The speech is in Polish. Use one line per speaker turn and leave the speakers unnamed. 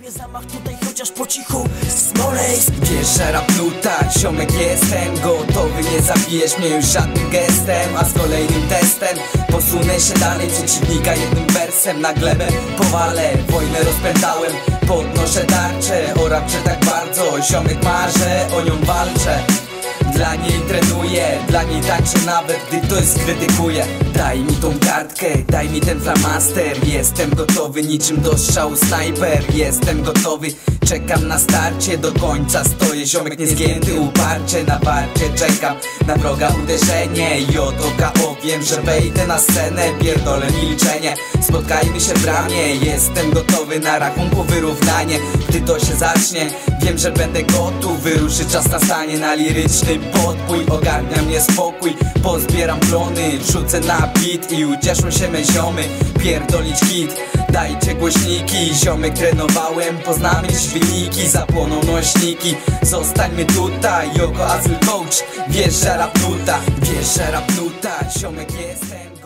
Robię zamach tutaj chociaż po cichu. Smoleńsk
Wiesz, że rap nuta, ziomek jestem Gotowy, nie zabijesz mnie już żadnym gestem. A z kolejnym testem Posunę się dalej przeciwnika jednym wersem. Na glebę powalę, wojnę rozpętałem Podnoszę tarczę o rapcze tak bardzo Ziomek marzę, o nią walczę dla niej trenuję, dla niej tańczę nawet gdy ktoś skrytykuje. Daj mi tą kartkę, daj mi ten flamaster. Jestem gotowy niczym do strzału snajper. Jestem gotowy, czekam na starcie Do końca stoję, ziomek niezgięty uparcie Na warcie czekam na wroga uderzenie I od oka wiem, że wejdę na scenę Pierdolę milczenie, spotkajmy się w bramie Jestem gotowy na rachunku wyrównanie. Gdy to się zacznie, wiem, że będę gotów Wyruszy czas nastanie na liryczny podbój Ogarnia mnie spokój, pozbieram plony Wrzucę na beat i ucieszą się me ziomy. Pierdolić hit, dajcie głośniki Ziomek trenowałem, poznamy dziś wyniki Zapłoną nośniki, zostańmy tutaj Joko Azyl Coach, wiesz, że rap nuta Wiesz, że rap nuta, ziomek jestem